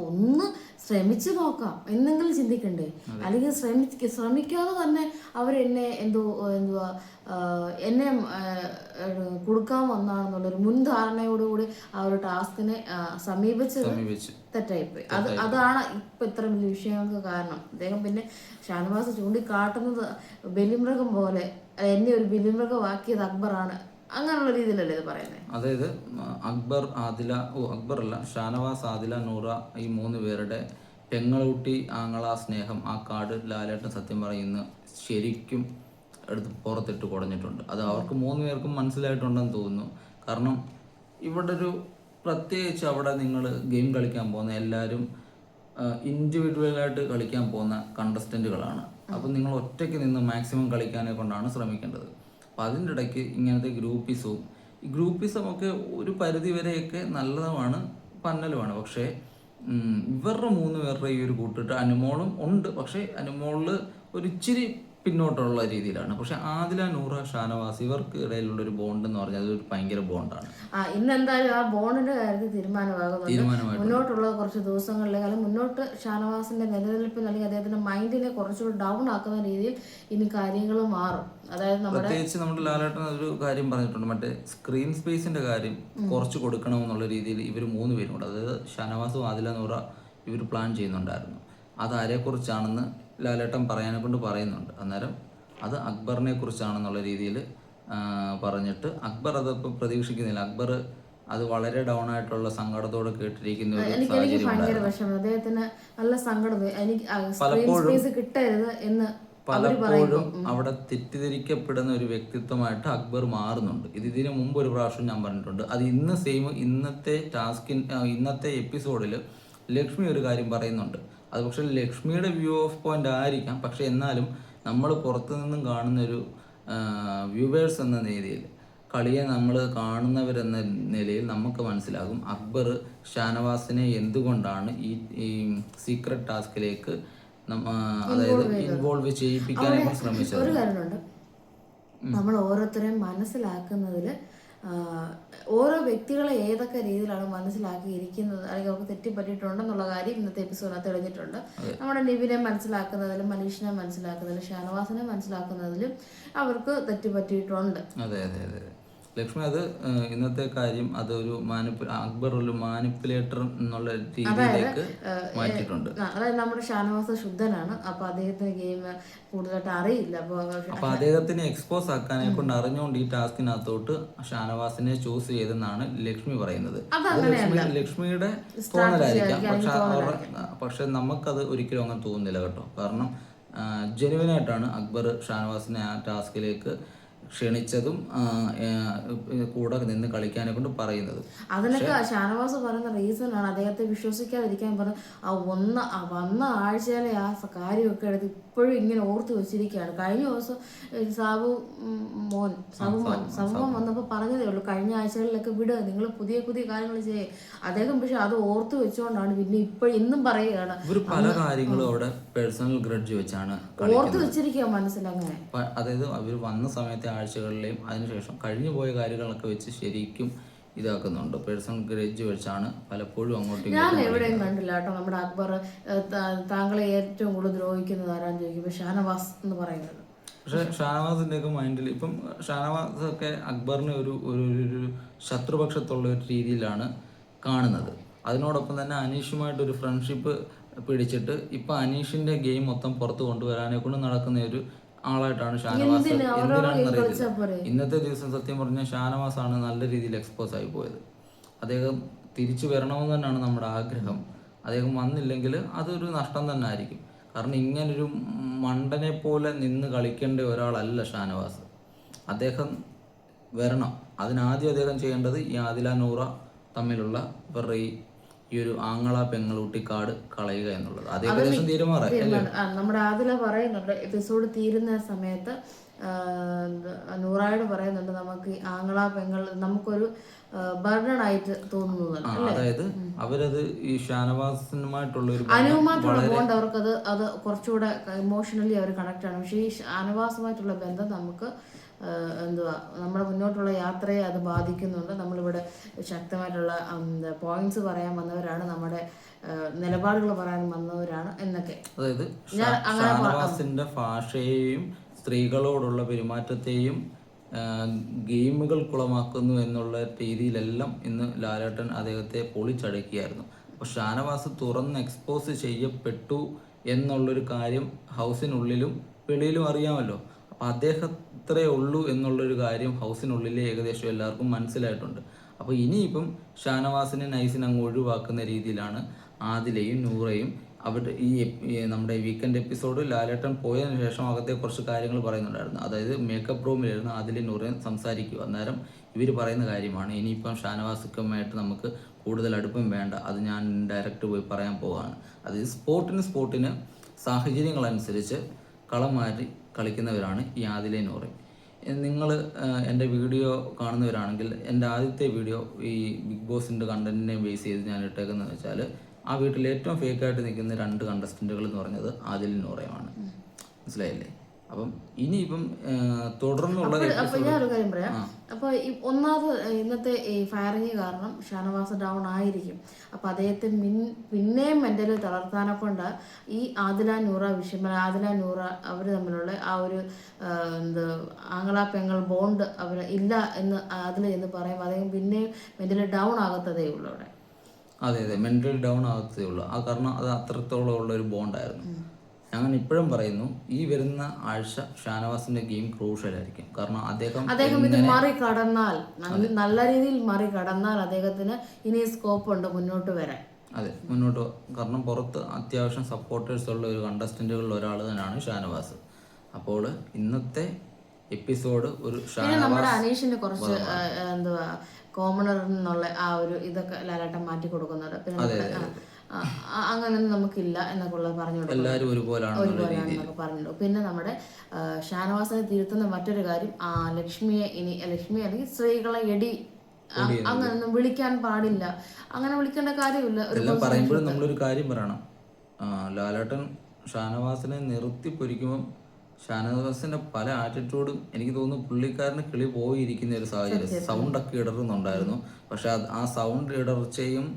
ഒന്ന് ശ്രമിച്ചു നോക്കാം. എന്നെങ്കിലും ചിന്തിക്കണ്ടേ? അല്ലെങ്കിൽ ശ്രമിക്ക ശ്രമിക്കാതെ തന്നെ അവരെന്നെ എന്തോ എന്തുവാ എന്നെ കൊടുക്കാൻ വന്നാണെന്നുള്ളൊരു മുൻധാരണയോടുകൂടി ആ ഒരു ടാസ്കിനെ സമീപിച്ചത് സമീപിച്ച്. തെറ്റായിപ്പോയി. അത് അതാണ് ഇപ്പൊ ഇത്ര വലിയ വിഷയങ്ങൾക്ക് കാരണം. അദ്ദേഹം പിന്നെ ഷാനവാസ് ചൂണ്ടിക്കാട്ടുന്നത് ബലിമൃഗം പോലെ എന്നെ ഒരു ബലിമൃഗമാക്കിയത് അക്ബറാണ്. അങ്ങനെയുള്ള രീതിയിലല്ലേ ഇത് പറയുന്നത് അതായത് അക്ബർ ആദില ഓ അക്ബർ അല്ല ഷാനവാസ് ആദില നൂറ ഈ മൂന്ന് പേരുടെ പെങ്ങളൂട്ടി ആങ്ങള സ്നേഹം ആ കാട് ലാലേട്ടൻ സത്യം പറയുന്ന ശരിക്കും എടുത്ത് പുറത്തിട്ട് കുടഞ്ഞിട്ടുണ്ട്. അത് അവർക്ക് മൂന്ന് പേർക്കും മനസ്സിലായിട്ടുണ്ടെന്ന് തോന്നുന്നു. കാരണം ഇവിടെ ഒരു പ്രത്യേകിച്ച് അവിടെ നിങ്ങൾ ഗെയിം കളിക്കാൻ പോകുന്ന എല്ലാവരും ഇൻഡിവിജ്വലായിട്ട് കളിക്കാൻ പോകുന്ന കണ്ടസ്റ്റന്റുകളാണ് അപ്പം നിങ്ങൾ ഒറ്റയ്ക്ക് നിന്ന് മാക്സിമം കളിക്കാനെ കൊണ്ടാണ് ശ്രമിക്കേണ്ടത്. അപ്പം അതിന്റെ ഇടയ്ക്ക് ഇങ്ങനത്തെ ഗ്രൂപ്പിസവും ഈ ഗ്രൂപ്പിസം ഒക്കെ ഒരു പരിധി വരെയൊക്കെ നല്ലതുമാണ് പന്നലുമാണ്. പക്ഷേ ഇവരുടെ മൂന്ന് പേരുടെ ഈ ഒരു കൂട്ടിട്ട് അനുമോളും ഉണ്ട്. പക്ഷേ അനുമോളിൽ ഒരു ഇച്ചിരി പിന്നോട്ടുള്ള രീതിയിലാണ്. പക്ഷെ ആദില നൂറ ഷാനവാസ് ഇവർക്ക് ഇടയിലുള്ള ഒരു ബോണ്ട് എന്ന് പറഞ്ഞാൽ അതൊരു ഭയങ്കര ബോണ്ടാണ് ആ ഇന്ന് എന്തായാലും ആ ബോണ്ടിന്റെ കാര്യത്തിൽ തീരുമാനമാകുന്നുണ്ട്. മുന്നോട്ടുള്ള കുറച്ച് ദിവസങ്ങളിൽ അല്ലെങ്കിൽ മുന്നോട്ട് ഷാനവാസിന്റെ നിലനിൽപ്പ് അല്ലെങ്കിൽ അദ്ദേഹത്തിന്റെ മൈൻഡിനെ കുറച്ചുകൂടി ഡൗൺ ആക്കുന്ന രീതിയിൽ ഇനി കാര്യങ്ങൾ മാറും. അതായത് പ്രത്യേകിച്ച് നമ്മുടെ ലാലേട്ടൻ ഒരു കാര്യം പറഞ്ഞിട്ടുണ്ട്. മറ്റേ സ്ക്രീൻ സ്പേസിന്റെ കാര്യം കുറച്ച് കൊടുക്കണമെന്നുള്ള രീതിയിൽ ഇവർ മൂന്ന് പേരുണ്ട്. അതായത് ഷനവാസും ആദില നൂറ ഇവർ പ്ലാൻ ചെയ്യുന്നുണ്ടായിരുന്നു. അത് ആരെക്കുറിച്ചാണെന്ന് ലാലേട്ടൻ പറയാനെ കൊണ്ട് പറയുന്നുണ്ട്. അന്നേരം അത് അക്ബറിനെ കുറിച്ചാണെന്നുള്ള രീതിയിൽ പറഞ്ഞിട്ട് അക്ബർ അതിപ്പോൾ പ്രതീക്ഷിക്കുന്നില്ല. അക്ബർ അത് വളരെ ഡൗൺ ആയിട്ടുള്ള സങ്കടത്തോടെ കേട്ടിരിക്കുന്ന ഒരു സാഹചര്യം കിട്ടരുത് എന്ന് പലപ്പോഴും അവിടെ തെറ്റിദ്ധരിക്കപ്പെടുന്ന ഒരു വ്യക്തിത്വമായിട്ട് അക്ബർ മാറുന്നുണ്ട്. ഇത് ഇതിനു മുമ്പ് ഒരു പ്രാവശ്യം ഞാൻ പറഞ്ഞിട്ടുണ്ട്. അത് ഇന്ന് സെയിം ഇന്നത്തെ ടാസ്കിൻ ഇന്നത്തെ എപ്പിസോഡിൽ ലക്ഷ്മി ഒരു കാര്യം പറയുന്നുണ്ട്. അത് പക്ഷേ ലക്ഷ്മിയുടെ വ്യൂ ഓഫ് പോയിന്റ് ആയിരിക്കാം. പക്ഷെ എന്നാലും നമ്മൾ പുറത്തു നിന്നും കാണുന്ന ഒരു വ്യൂവേഴ്സ് എന്ന രീതിയിൽ കളിയെ നമ്മൾ കാണുന്നവരെന്ന നിലയിൽ നമുക്ക് മനസ്സിലാകും അക്ബർ ഷാനവാസിനെ എന്തുകൊണ്ടാണ് ഈ ഈ സീക്രട്ട് ടാസ്കിലേക്ക് അതായത് ഇൻവോൾവ് ചെയ്യിപ്പിക്കാനായിട്ട് ശ്രമിച്ചത്. നമ്മൾ ഓരോരുത്തരെയും മനസ്സിലാക്കുന്നതിൽ ഓരോ വ്യക്തികളെ ഏതൊക്കെ രീതിയിലാണ് മനസ്സിലാക്കിയിരിക്കുന്നത് അല്ലെങ്കിൽ അവർക്ക് തെറ്റിപ്പറ്റിയിട്ടുണ്ടെന്നുള്ള കാര്യം ഇന്നത്തെ എപ്പിസോഡിനകത്ത് തെളിഞ്ഞിട്ടുണ്ട്. നമ്മുടെ നിവിനെ മനസ്സിലാക്കുന്നതിലും മനീഷിനെ മനസ്സിലാക്കുന്നതിലും ഷാനവാസിനെ മനസ്സിലാക്കുന്നതിലും അവർക്ക് തെറ്റിപ്പറ്റിയിട്ടുണ്ട് അതെ അതെ അതെ അതെ. ലക്ഷ്മി അത് ഇന്നത്തെ കാര്യം അതൊരു മാനിപ്പു അക്ബർ ഒരു മാനിപ്പുലേറ്റർ എന്നുള്ള രീതിയിലേക്ക് മാറ്റിയിട്ടുണ്ട്. അതായത് നമ്മുടെ ഷാനവാസ് ശുദ്ധനാണ്. അപ്പൊ അദ്ദേഹത്തിന് ഗെയിം കൂടുതലായിട്ട് അറിയില്ല. അപ്പൊ അദ്ദേഹത്തിനെ എക്സ്പോസ് ആക്കാനെ കൊണ്ട് അറിഞ്ഞുകൊണ്ട് ഈ ടാസ്കിനകത്തോട്ട് ഷാനവാസിനെ ചൂസ് ചെയ്തെന്നാണ് ലക്ഷ്മി പറയുന്നത്. ലക്ഷ്മിയുടെ തോന്നലായിരിക്കാം. പക്ഷെ പക്ഷെ നമുക്കത് ഒരിക്കലും അങ്ങനെ തോന്നുന്നില്ല കേട്ടോ. കാരണം ജെനുവിനായിട്ടാണ് അക്ബർ ഷാനവാസിനെ ആ ടാസ്കിലേക്ക് ക്ഷണിച്ചതും കൂടെ നിന്ന് കളിക്കാനെ കൊണ്ട് പറയുന്നത്. അതിനൊക്കെ ഷാനവാസ് പറയുന്ന റീസൺ ആണ് അദ്ദേഹത്തെ വിശ്വസിക്കാതിരിക്കാൻ പറഞ്ഞ ആ ഒന്ന് വന്ന ആഴ്ചയിലെ ആ കാര്യമൊക്കെ എടുത്ത് ഇപ്പോഴും ഇങ്ങനെ ഓർത്ത് വെച്ചിരിക്കുകയാണ്. കഴിഞ്ഞ ദിവസം സാബു മോൻ സാബു മോൻ സാബു മോൻ വന്നപ്പോൾ പറഞ്ഞതേ ഉള്ളൂ കഴിഞ്ഞ ആഴ്ചകളിലൊക്കെ വിടുക നിങ്ങൾ പുതിയ പുതിയ കാര്യങ്ങൾ ചെയ്യേ. അദ്ദേഹം പക്ഷെ അത് ഓർത്ത് വെച്ചുകൊണ്ടാണ് പിന്നെ ഇപ്പോഴും ഇന്നും പറയുകയാണ്. പല കാര്യങ്ങളും അവിടെ പേഴ്സണൽ ഗ്രഡ്ജ് വെച്ചാണ് ഓർത്തു ഓർത്ത് വെച്ചിരിക്കുക മനസ്സിലങ്ങനെ അതായത് അവർ വന്ന സമയത്തെ ആഴ്ചകളിലെയും അതിനുശേഷം കഴിഞ്ഞു പോയ കാര്യങ്ങളൊക്കെ വെച്ച് ശരിക്കും ഇതാക്കുന്നുണ്ട്. പേഴ്സണൽ ഗ്രേജ് വെച്ചാണ് പലപ്പോഴും അങ്ങോട്ട് ഞാൻ എവിടെയും കണ്ടില്ല കേട്ടോ. നമ്മുടെ അക്ബർ താങ്കളെ ഏറ്റവും കൂടുതൽ ദ്രോഹിക്കുന്നത് ആരാന്ന് ചോദിക്കുമ്പോൾ ഷാനവാസ് എന്ന് പറയുന്നത്. പക്ഷെ ഷാനവാസിന്റെ ഒക്കെ മൈൻഡിൽ ഇപ്പം ഷാനവാസ് ഒക്കെ അക്ബറിനെ ഒരു ഒരു ഒരു- ശത്രുപക്ഷത്തുള്ള ഒരു രീതിയിലാണ് കാണുന്നത്. അതിനോടൊപ്പം തന്നെ അനീഷുമായിട്ട് ഒരു ഫ്രണ്ട്ഷിപ്പ് പിടിച്ചിട്ട് ഇപ്പം അനീഷിന്റെ ഗെയിം മൊത്തം പുറത്ത് കൊണ്ടുവരാനെ കൊണ്ട് നടക്കുന്ന ഒരു ആളായിട്ടാണ് ഷാനവാസ്. എന്തിന്? എന്തിനാണെന്ന് game കളിച്ചാ പോരെ? അറിയത്തില്ല ഇന്നത്തെ ദിവസം സത്യം പറഞ്ഞാൽ ഷാനവാസ് ആണ് നല്ല രീതിയിൽ എക്സ്പോസ് ആയി പോയത്. അദ്ദേഹം തിരിച്ചു വരണമെന്ന് തന്നെയാണ് നമ്മുടെ ആഗ്രഹം. അദ്ദേഹം വന്നില്ലെങ്കിൽ അതൊരു നഷ്ടം തന്നെ ആയിരിക്കും. കാരണം ഇങ്ങനൊരു മണ്ടനെ പോലെ നിന്ന് കളിക്കേണ്ട ഒരാളല്ല ഷാനവാസ്. അദ്ദേഹം വരണം. അതിനാദ്യം അദ്ദേഹം ചെയ്യേണ്ടത് ഈ ആദില നൂറ തമ്മിലുള്ള ഇവരുടെ ഈ ഈ ഒരു ആങ്ങള പെങ്ങളൂട്ടിക്കാട് കളയുക എന്നുള്ളത്. അത് ഏകദേശം തീരുമാറായി അല്ലേ? നമ്മുടെ ആദില പറയുന്നുണ്ട് എപ്പിസോഡ് തീരുന്ന സമയത്ത് നൂറായിട്ട് നൂറായോട് പറയുന്നുണ്ട് നമുക്ക് ആങ്ങള പെങ്ങൾ നമുക്കൊരു ബർഡൺ ആയിട്ട് അതായത് അവരത് ഈ ഷാനവാസിനുമായിട്ടുള്ള ഒരു അനുവുമായിട്ടുള്ള ബോണ്ട് അവർക്കത് അത് കുറച്ചുകൂടെ ഇമോഷണലി അവർ കണക്ട് ആണ്. പക്ഷേ ഈ ഷാനവാസുമായിട്ടുള്ള ബന്ധം നമുക്ക് എന്തുവാ നമ്മുടെ മുന്നോട്ടുള്ള യാത്രയെ അത് ബാധിക്കുന്നുണ്ട്. നമ്മളിവിടെ ശക്തമായിട്ടുള്ള പോയിന്റ്സ് പറയാൻ വന്നവരാണ്. നമ്മുടെ നിലപാടുകൾ പറയാൻ വന്നവരാണ് എന്നൊക്കെ. അതായത് ഷാനവാസിന്റെ ഭാഷയെയും സ്ത്രീകളോടുള്ള പെരുമാറ്റത്തെയും ഗെയിമുകൾ കുളമാക്കുന്നു എന്നുള്ള രീതിയിലെല്ലാം ഇന്ന് ലാലേട്ടൻ അദ്ദേഹത്തെ പൊളിച്ചടക്കിയായിരുന്നു. അപ്പോൾ ഷാനവാസ് തുറന്ന് എക്സ്പോസ് ചെയ്യപ്പെട്ടു എന്നുള്ളൊരു കാര്യം ഹൗസിനുള്ളിലും വെളിയിലും അറിയാമല്ലോ. അപ്പോൾ അദ്ദേഹത്രേ ഉള്ളൂ എന്നുള്ളൊരു കാര്യം ഹൗസിനുള്ളിലെ ഏകദേശം എല്ലാവർക്കും മനസ്സിലായിട്ടുണ്ട്. അപ്പോൾ ഇനിയിപ്പം ഷാനവാസിനെ നൈസിനെ അങ്ങ് ഒഴിവാക്കുന്ന രീതിയിലാണ് ആദിലയും നൂറയും അവിടെ ഈ നമ്മുടെ വീക്കെൻഡ് എപ്പിസോഡ് ലാലേട്ടൻ പോയതിനു ശേഷം അകത്തെ കുറച്ച് കാര്യങ്ങൾ പറയുന്നുണ്ടായിരുന്നു. അതായത് മേക്കപ്പ് റൂമിലിരുന്ന് ആദിലെ നൂറയും സംസാരിക്കുക. അന്നേരം ഇവർ പറയുന്ന കാര്യമാണ് ഇനിയിപ്പം ഷാനവാസിക്കുമായിട്ട് നമുക്ക് കൂടുതൽ അടുപ്പം വേണ്ട. അത് ഞാൻ ഡയറക്റ്റ് പോയി പറയാൻ പോവാണ്. അതായത് സ്പോർട്ടിന് സ്പോർട്ടിന് സാഹചര്യങ്ങളനുസരിച്ച് കളം മാറ്റി കളിക്കുന്നവരാണ് ഈ ആദിലെ നൂറ്. നിങ്ങൾ എന്റെ വീഡിയോ കാണുന്നവരാണെങ്കിൽ എന്റെ ആദ്യത്തെ വീഡിയോ ഈ ബിഗ് ബോസിന്റെ കണ്ടന്റിനെ ബേസ് ചെയ്ത് ഞാൻ ഇട്ടേക്കുന്നത് വെച്ചാൽ ആ വീട്ടിൽ ഏറ്റവും ഫേക്കായിട്ട് നിൽക്കുന്ന രണ്ട് കണ്ടസ്റ്റന്റുകൾ എന്ന് പറഞ്ഞത് ആദിൽ നൂറയുമാണ്. മനസ്സിലായില്ലേ? അപ്പം ഇനിയിപ്പം ഇപ്പം തുടർന്നുള്ള അപ്പൊ ഒരു കാര്യം പറയാം. അപ്പൊ ഒന്നാമത് ഇന്നത്തെ ഈ ഫയറിങ് കാരണം ഷാനവാസ് ഡൗൺ ആയിരിക്കും. അപ്പൊ അദ്ദേഹത്തെ മിൻ പിന്നെയും മെന്റലി തളർത്താനെ കൊണ്ട് ഈ ആദില നൂറ വിഷയം ആദില നൂറ അവർ തമ്മിലുള്ള ആ ഒരു എന്ത് ആങ്ങള പെങ്ങൾ ബോണ്ട് അവർ ഇല്ല എന്ന് ആദില എന്ന് പറയും അദ്ദേഹം പിന്നെയും മെന്റലി ഡൗൺ ആകത്തതേ ഉള്ളൂ അവിടെ. അതെ അതെ. മെന്റലി ഡൗൺ ആകത്തേ ഉള്ളൂ. ആ കാരണം അത് അത്രത്തോളം ഉള്ള ഒരു ബോണ്ടായിരുന്നു ഞാൻ ഇപ്പോഴും പറയുന്നു ഈ വരുന്ന ആഴ്ച ഷാനവാസിന്റെ ഗെയിം ക്രൂഷ്യൽ ആയിരിക്കും കാരണം അദ്ദേഹം അദ്ദേഹം ഇത് മറികടന്നാൽ നല്ല- നല്ല രീതിയിൽ മറികടന്നാൽ അദ്ദേഹത്തിന് ഇനി സ്കോപ്പ് ഉണ്ട് മുന്നോട്ട് വരാൻ. അതെ മുന്നോട്ട് കാരണം പുറത്ത് അത്യാവശ്യം സപ്പോർട്ടേഴ്സ് ഉള്ള ഒരു കണ്ടസ്റ്റന്റുകളിൽ ഒരാൾ തന്നെയാണ് ഷാനവാസ്. അപ്പോൾ ഇന്നത്തെ എപ്പിസോഡ് ഒരു നമ്മുടെ അനീഷിന് കുറച്ച് എന്തുവാ കോമണർ എന്നുള്ള ആ ഒരു ഇതൊക്കെ ലാലാട്ടം മാറ്റി കൊടുക്കുന്നുണ്ട് അങ്ങനൊന്നും നമുക്കില്ല എന്നൊക്കെ ഉള്ളത് പറഞ്ഞു എല്ലാവരും പറഞ്ഞു പിന്നെ നമ്മുടെ ഷാനവാസിനെ തിരുത്തുന്ന മറ്റൊരു കാര്യം ആ ലക്ഷ്മിയെ ഇനി ലക്ഷ്മി അല്ലെങ്കിൽ സ്ത്രീകളെ എടി അങ്ങനൊന്നും വിളിക്കാൻ പാടില്ല. അങ്ങനെ വിളിക്കേണ്ട കാര്യമില്ല. പറയുമ്പോഴും നമ്മളൊരു കാര്യം പറയണം. ലാലാട്ടൻ ഷാനവാസിനെ നിർത്തി പൊരിക്കുമ്പോൾ ഷാനവാസിന്റെ പല ആറ്റിറ്റ്യൂഡും എനിക്ക് തോന്നുന്നു പുള്ളിക്കാരന് കിളി പോയിരിക്കുന്ന ഒരു സാഹചര്യം. സൗണ്ട് ഒക്കെ ഇടറുന്നുണ്ടായിരുന്നു. പക്ഷെ ആ സൗണ്ട് ഇടർച്ചയും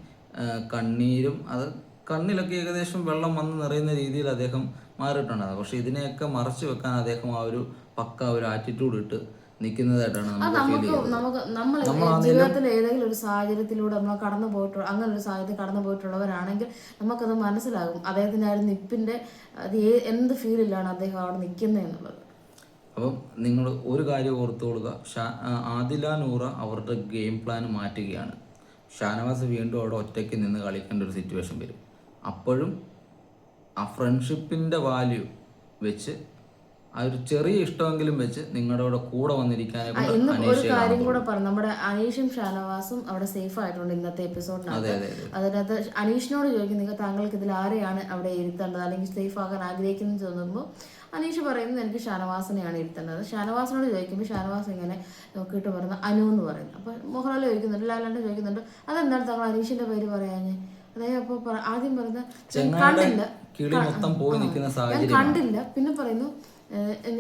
കണ്ണീരും അത് കണ്ണിലൊക്കെ ഏകദേശം വെള്ളം വന്ന് നിറയുന്ന രീതിയിൽ അദ്ദേഹം മാറിയിട്ടുണ്ടായിരുന്നു പക്ഷെ ഇതിനെയൊക്കെ മറച്ചു വെക്കാൻ അദ്ദേഹം ആ ഒരു പക്ക ഒരു ആറ്റിറ്റ്യൂഡ് ഇട്ട് നിൽക്കുന്നതായിട്ടാണ് നമുക്ക് നമുക്ക് നമ്മൾ ജീവിതത്തിൽ ഏതെങ്കിലും ഒരു സാഹചര്യത്തിലൂടെ നമ്മൾ കടന്നു പോയിട്ട് അങ്ങനെ ഒരു സാഹചര്യത്തിൽ കടന്നു പോയിട്ടുള്ളവരാണെങ്കിൽ നമുക്കത് മനസ്സിലാകും. അദ്ദേഹത്തിന് ആ ഒരു നിപ്പിന്റെ അത് എന്ത് ഫീലിലാണ് അദ്ദേഹം അവിടെ നിൽക്കുന്നത് എന്നുള്ളത്. അപ്പം നിങ്ങൾ ഒരു കാര്യം ഓർത്തു കൊടുക്കുക ആദില നൂറ അവരുടെ ഗെയിം പ്ലാൻ മാറ്റുകയാണ്. ഷാനവാസ് വീണ്ടും അവിടെ ഒറ്റയ്ക്ക് നിന്ന് കളിക്കേണ്ട ഒരു സിറ്റുവേഷൻ വരും. അപ്പോഴും ആ ഫ്രണ്ട്ഷിപ്പിന്റെ വാല്യൂ വെച്ച് ആ ഒരു ചെറിയ ഇഷ്ടമെങ്കിലും വെച്ച് നിങ്ങളുടെ കൂടെ കൂടെ ഇന്ന് ഒരു കാര്യം കൂടെ പറഞ്ഞു നമ്മുടെ അനീഷും ഷാനവാസും അവിടെ സേഫ് ആയിട്ടുണ്ട് ഇന്നത്തെ എപ്പിസോഡിനകത്ത് അതെ അതെ അതിനകത്ത് അനീഷിനോട് ചോദിക്കും നിങ്ങൾ താങ്കൾക്ക് ഇതിൽ ആരെയാണ് അവിടെ ഇരുത്തേണ്ടത്? അല്ലെങ്കിൽ സേഫ് ആകാൻ ആഗ്രഹിക്കുന്നത് തോന്നുമ്പോൾ അനീഷ് പറയുന്നത് എനിക്ക് ഷാനവാസിനെയാണ് ഇരുത്തേണ്ടത്. ഷാനവാസിനോട് ചോദിക്കുമ്പോൾ ഷാനവാസ് ഇങ്ങനെ നോക്കിയിട്ട് പറയുന്നത് അനു എന്ന് പറയുന്നു. അപ്പോൾ മോഹൻലാൽ ചോദിക്കുന്നുണ്ട് ലാലാണ്ട് ചോദിക്കുന്നുണ്ട് അതെന്താണ് താങ്കൾ അനീഷിന്റെ പേര് പറയാഞ്ഞ്? അതായത് അപ്പോൾ ആദ്യം പറയുന്നത് കണ്ടില്ല. ഞാൻ കണ്ടില്ല. പിന്നെ പറയുന്നു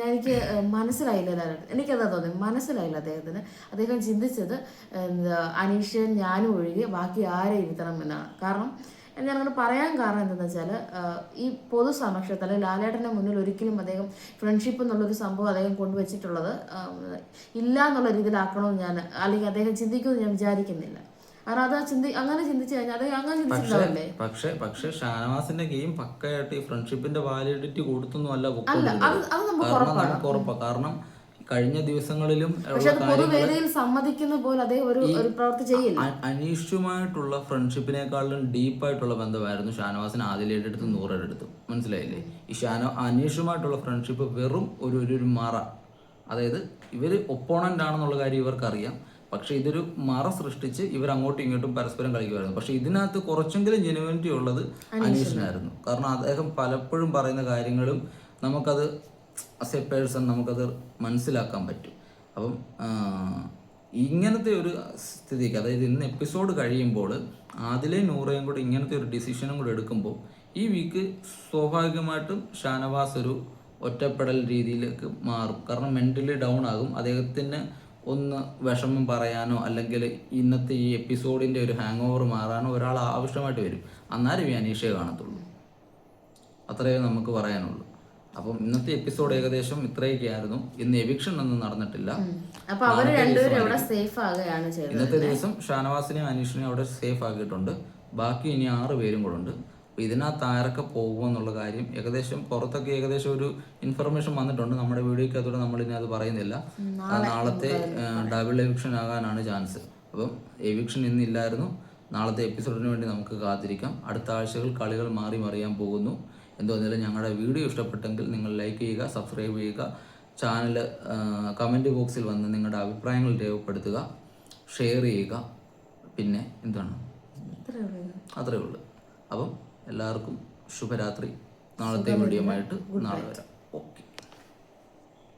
എനിക്ക് മനസ്സിലായില്ല ലാലേട്ടൻ എനിക്കതാ തോന്നി മനസ്സിലായില്ല അദ്ദേഹത്തിന്. അദ്ദേഹം ചിന്തിച്ചത് എന്താ അനീഷ് ഞാനും ഒഴികെ ബാക്കി ആരെ ഇരുത്തണം എന്നാണ്. കാരണം ഞാൻ അങ്ങനെ പറയാൻ കാരണം എന്താണെന്ന് വെച്ചാൽ ഈ പൊതു സമക്ഷത്തിൽ ലാലേട്ടന്റെ മുന്നിൽ ഒരിക്കലും അദ്ദേഹം ഫ്രണ്ട്ഷിപ്പ് എന്നുള്ളൊരു സംഭവം അദ്ദേഹം കൊണ്ടുവച്ചിട്ടുള്ളത് ഇല്ല എന്നുള്ള രീതിയിലാക്കണമെന്ന് ഞാൻ അല്ലെങ്കിൽ അദ്ദേഹം ചിന്തിക്കുമെന്ന് ഞാൻ വിചാരിക്കുന്നില്ല. കാരണം അത് ചിന്തി അങ്ങനെ ചിന്തിച്ചു കഴിഞ്ഞാൽ അദ്ദേഹം അങ്ങനെ ചിന്തിച്ചിട്ടുണ്ടാവില്ലേ? പക്ഷെ പക്ഷെ ഷാനവാസിന്റെ ഗെയിം പക്കയായിട്ട് ഈ ഫ്രണ്ട്ഷിപ്പിന്റെ വാലിഡിറ്റി കൊടുത്തൊന്നും അല്ല book അത് നമുക്ക് ഉറപ്പാണ്. കാരണം കഴിഞ്ഞ ദിവസങ്ങളിലും പൊതുവേദിയിൽ സമ്മതിക്കുന്ന പോലെ അതേ ഒരു ഒരു പ്രവൃത്തി ചെയ്യില്ല. അനീഷുമായിട്ടുള്ള ഫ്രണ്ട്ഷിപ്പിനേക്കാളും ഡീപ്പായിട്ടുള്ള ബന്ധമായിരുന്നു ഷാനവാസിന് ആദിലയുടെ അടുത്ത് നൂറയുടെ അടുത്ത്. മനസ്സിലായില്ലേ? ഈ ഷാനോ അനീഷുമായിട്ടുള്ള ഫ്രണ്ട്ഷിപ്പ് വെറും ഒരു ഒരു ഒരു മറ. അതായത് ഇവർ ഒപ്പോണന്റ് ആണെന്നുള്ള കാര്യം ഇവർക്കറിയാം. പക്ഷെ ഇതൊരു മറ സൃഷ്ടിച്ച് ഇവർ അങ്ങോട്ടും ഇങ്ങോട്ടും പരസ്പരം കളിക്കുമായിരുന്നു. പക്ഷെ ഇതിനകത്ത് കുറച്ചെങ്കിലും ജെനുവിനിറ്റി ഉള്ളത് അനീഷിനായിരുന്നു. കാരണം അദ്ദേഹം പലപ്പോഴും പറയുന്ന കാര്യങ്ങളും നമുക്കത് ആസ് എ പേഴ്സൺ നമുക്കത് മനസ്സിലാക്കാൻ പറ്റും. അപ്പം ഇങ്ങനത്തെ ഒരു സ്ഥിതിക്ക് അതായത് ഇന്ന് എപ്പിസോഡ് കഴിയുമ്പോൾ അതിലെ നൂറയും കൂടെ ഇങ്ങനത്തെ ഒരു ഡിസിഷനും കൂടെ എടുക്കുമ്പോൾ ഈ വീക്ക് സ്വാഭാവികമായിട്ടും ഷാനവാസ് ഒരു ഒറ്റപ്പെടൽ രീതിയിലേക്ക് മാറും. കാരണം മെന്റലി ഡൗൺ ആകും. അദ്ദേഹത്തിന് ഒന്ന് വിഷമം പറയാനോ അല്ലെങ്കിൽ ഇന്നത്തെ ഈ എപ്പിസോഡിന്റെ ഒരു ഹാങ് ഓവർ മാറാനോ ഒരാൾ ആവശ്യമായിട്ട് വരും. അന്നേരം ഈ അനീഷയെ കാണത്തുള്ളൂ. അത്രയേ നമുക്ക് പറയാനുള്ളൂ. അപ്പം ഇന്നത്തെ എപ്പിസോഡ് ഏകദേശം ഇത്രയൊക്കെയായിരുന്നു. ഇന്ന് എവിക്ഷൻ ഒന്നും നടന്നിട്ടില്ല. ഇന്നത്തെ ദിവസം ഷാനവാസിനെയും അനീഷിനെയും അവിടെ സേഫ് ആക്കിയിട്ടുണ്ട്. ബാക്കി ഇനി ആറ് പേരും കൂടെ ഉണ്ട്. അപ്പോൾ ഇതിനകത്ത് ആരൊക്കെ പോകുമെന്നുള്ള കാര്യം ഏകദേശം പുറത്തൊക്കെ ഏകദേശം ഒരു ഇൻഫർമേഷൻ വന്നിട്ടുണ്ട്. നമ്മുടെ വീഡിയോക്കകത്തോടെ നമ്മൾ ഇനി അത് പറയുന്നില്ല. നാളത്തെ ഡബിൾ എവിക്ഷൻ ആകാനാണ് ചാൻസ് അപ്പം എവിക്ഷൻ ഇന്നില്ലായിരുന്നു. നാളത്തെ എപ്പിസോഡിന് വേണ്ടി നമുക്ക് കാത്തിരിക്കാം. അടുത്ത ആഴ്ചകൾ കളികൾ മാറി മറിയാൻ പോകുന്നു. എന്തുവന്നാലും ഞങ്ങളുടെ വീഡിയോ ഇഷ്ടപ്പെട്ടെങ്കിൽ നിങ്ങൾ ലൈക്ക് ചെയ്യുക സബ്സ്ക്രൈബ് ചെയ്യുക. ചാനൽ കമന്റ് ബോക്സിൽ വന്ന് നിങ്ങളുടെ അഭിപ്രായങ്ങൾ രേഖപ്പെടുത്തുക ഷെയർ ചെയ്യുക. പിന്നെ എന്താണ്? അത്രേ ഉള്ളൂ അപ്പം എല്ലാവർക്കും ശുഭരാത്രി. നാളത്തെ മീഡിയമായിട്ട് ആയിട്ട് നാളെ വരാം.